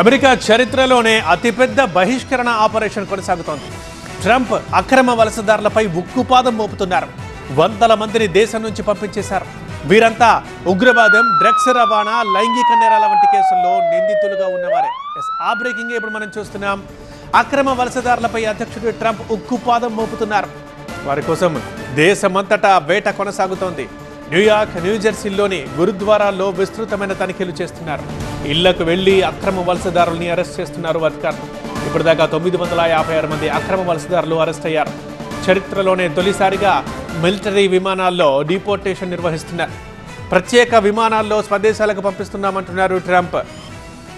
America చరిత్రలోనే అతిపెద్ద బహిష్కరణ ఆపరేషన్ కొనసాగుతోంది. ట్రంప్ అక్రమ వలసదారులపై ఉక్కుపాదం మోపుతున్నారు. వందల మందిని దేశం నుంచి పంపించేశారు. వీరంతా ఉగ్రవాదం డ్రగ్స్ రవాణా లైంగిక నేరాల వంటి కేసుల్లో నిందితులుగా ఉన్నవారే. ఎస్, ఆ బ్రేకింగ్ ఇప్పుడు మనం చూస్తున్నాం. అక్రమ వలసదారులపై అధ్యక్షుడు ట్రంప్ ఉక్కుపాదం మోపుతున్నారు. వారి కోసం దేశమంతటా వేట కొనసాగుతోంది. న్యూయార్క్ న్యూజెర్సీలోని గురుద్వారాల్లో విస్తృతమైన తనిఖీలు చేస్తున్నారు. ఇళ్ళకు వెళ్ళి అక్రమ వలసదారుల్ని అరెస్ట్ చేస్తున్నారు అధికారులు. ఇప్పటిదాకా తొమ్మిది వందల యాభై ఆరు మంది అక్రమ వలసదారులు అరెస్ట్ అయ్యారు. చరిత్రలోనే తొలిసారిగా మిలిటరీ విమానాల్లో డిపోర్టేషన్ నిర్వహిస్తున్నారు. ప్రత్యేక విమానాల్లో స్వదేశాలకు పంపిస్తున్నామంటున్నారు ట్రంప్.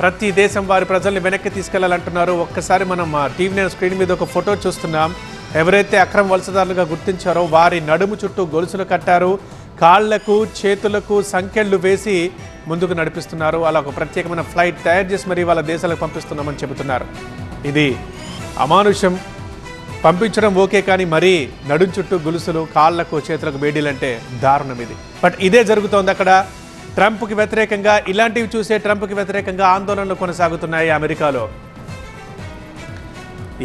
ప్రతి దేశం వారి ప్రజల్ని వెనక్కి తీసుకెళ్ళాలంటున్నారు. ఒక్కసారి మనం టీవీ నైన్ స్క్రీన్ మీద ఒక ఫోటో చూస్తున్నాం. ఎవరైతే అక్రమ వలసదారులుగా గుర్తించారో వారి నడుము చుట్టూ గొలుసులు కట్టారు. కాళ్ళకు చేతులకు సంకెళ్ళు వేసి ముందుకు నడిపిస్తున్నారు. అలా ఒక ప్రత్యేకమైన ఫ్లైట్ తయారు చేసి మరి వాళ్ళ దేశాలకు పంపిస్తున్నామని చెబుతున్నారు. ఇది అమానుషం. పంపించడం ఓకే కానీ మరీ నడుం చుట్టూ గొలుసులు కాళ్ళకు చేతులకు బేడీలంటే దారుణం ఇది. బట్ ఇదే జరుగుతోంది అక్కడ. ట్రంప్కి వ్యతిరేకంగా ఇలాంటివి చూసే ట్రంప్కి వ్యతిరేకంగా ఆందోళనలు కొనసాగుతున్నాయి అమెరికాలో.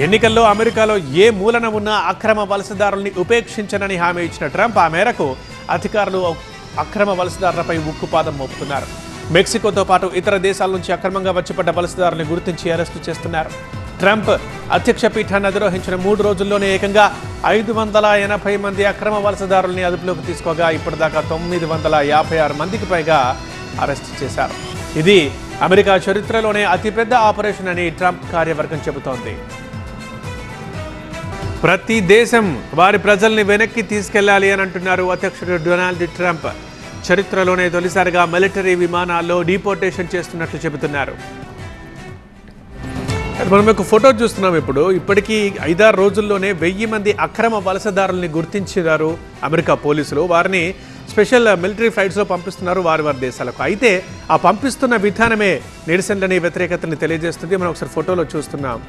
ఎన్నికల్లో అమెరికాలో ఏ మూలన ఉన్న అక్రమ వలసదారుల్ని ఉపేక్షించనని హామీ ఇచ్చిన ట్రంప్ ఆ మేరకు అధికారులు అక్రమ వలసదారులపై ఉక్కుపాదం మోపుతున్నారు. మెక్సికోతో పాటు ఇతర దేశాల నుంచి అక్రమంగా వచ్చిపడ్డ వలసదారులను గుర్తించి అరెస్టు చేస్తున్నారు. ట్రంప్ అధ్యక్ష పీఠాన్ని అధిరోహించిన మూడు రోజుల్లోనే ఏకంగా ఐదు వందల ఎనభై మంది అక్రమ వలసదారుల్ని అదుపులోకి తీసుకోగా ఇప్పటిదాకా తొమ్మిది వందల యాభై ఆరు మందికి పైగా అరెస్ట్ చేశారు. ఇది అమెరికా చరిత్రలోనే అతిపెద్ద ఆపరేషన్ అని ట్రంప్ కార్యవర్గం చెబుతోంది. ప్రతి దేశం వారి ప్రజల్ని వెనక్కి తీసుకెళ్ళాలి అని అంటున్నారు అధ్యక్షుడు డొనాల్డ్ ట్రంప్. చరిత్రలోనే తొలిసారిగా మిలిటరీ విమానాల్లో డీపోర్టేషన్ చేస్తున్నట్లు చెబుతున్నారు. మనం ఒక ఫోటో చూస్తున్నాం ఇప్పుడు. ఇప్పటికీ ఐదారు రోజుల్లోనే వెయ్యి మంది అక్రమ వలసదారుల్ని గుర్తించారు అమెరికా పోలీసులు. వారిని స్పెషల్ మిలిటరీ ఫ్లైట్స్లో పంపిస్తున్నారు వారి వారి దేశాలకు. అయితే ఆ పంపిస్తున్న విధానమే నిరసనలని వ్యతిరేకతని తెలియజేస్తుంది. మనం ఒకసారి ఫోటోలో చూస్తున్నాం.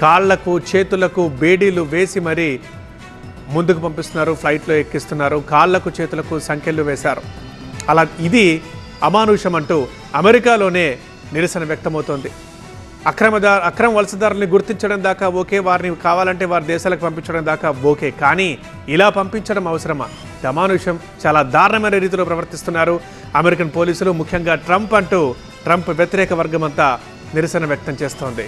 కాళ్ళకు చేతులకు బేడీలు వేసి మరీ ముందుకు పంపిస్తున్నారు ఫ్లైట్లో ఎక్కిస్తున్నారు కాళ్ళకు చేతులకు సంఖ్యలు వేశారు. అలా ఇది అమానుషం అంటూ అమెరికాలోనే నిరసన వ్యక్తమవుతోంది. అక్రమదారు అక్రమ వలసదారుల్ని గుర్తించడం దాకా ఓకే వారిని కావాలంటే వారి దేశాలకు పంపించడం దాకా ఓకే కానీ ఇలా పంపించడం అవసరమా? దమానుషం చాలా దారుణమైన రీతిలో ప్రవర్తిస్తున్నారు. అమెరికన్ పోలీసులు ముఖ్యంగా ట్రంప్ అంటూ ట్రంప్ వ్యతిరేక వర్గం అంతా నిరసన వ్యక్తం చేస్తోంది.